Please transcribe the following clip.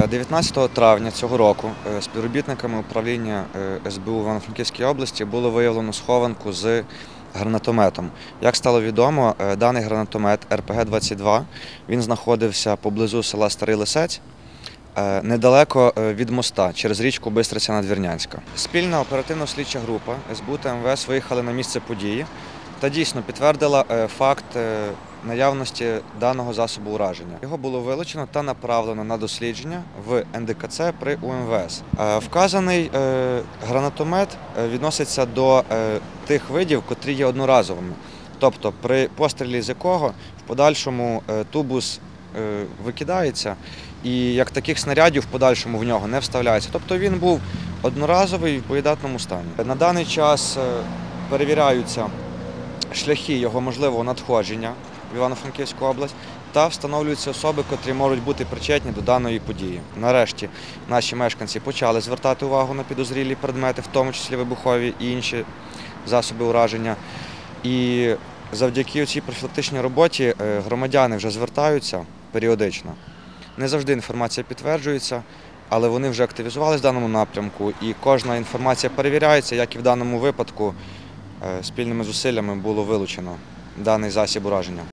19 травня цього року е, співробітниками управління е, СБУ в Івано-Франківській області було виявлено схованку з гранатометом. Як стало відомо, е, даний гранатомет РПГ-22 він знаходився поблизу села Старий Лисець. Недалеко від моста через річку Бистриця Надвірнянська. Спільна оперативно-слідча група СБУ та МВС виїхали на місце події та дійсно підтвердила факт наявності даного засобу ураження. Його було вилучено та направлено на дослідження в НДКЦ при УМВС. Е, Вказаний е, гранатомет е, відноситься до тих видів, котрі є одноразовими. Тобто, при пострілі з якого в подальшому тубус викидається, і як таких снарядів в подальшому в нього не вставляється. Тобто він був одноразовий в боєдатному стані. На даний час перевіряються шляхи його можливого надходження в Івано-Франківську область та встановлюються особи, котрі можуть бути причетні до даної події. Нарешті наші мешканці почали звертати увагу на підозрілі предмети, в тому числі вибухові і інші засоби ураження. І завдяки цій профілактичній роботі е, громадяни вже звертаються періодично. Не завжди інформація підтверджується, але вони вже активізувалися в даному напрямку, і кожна інформація перевіряється, як і в даному випадку е, спільними зусиллями було вилучено даний засіб ураження.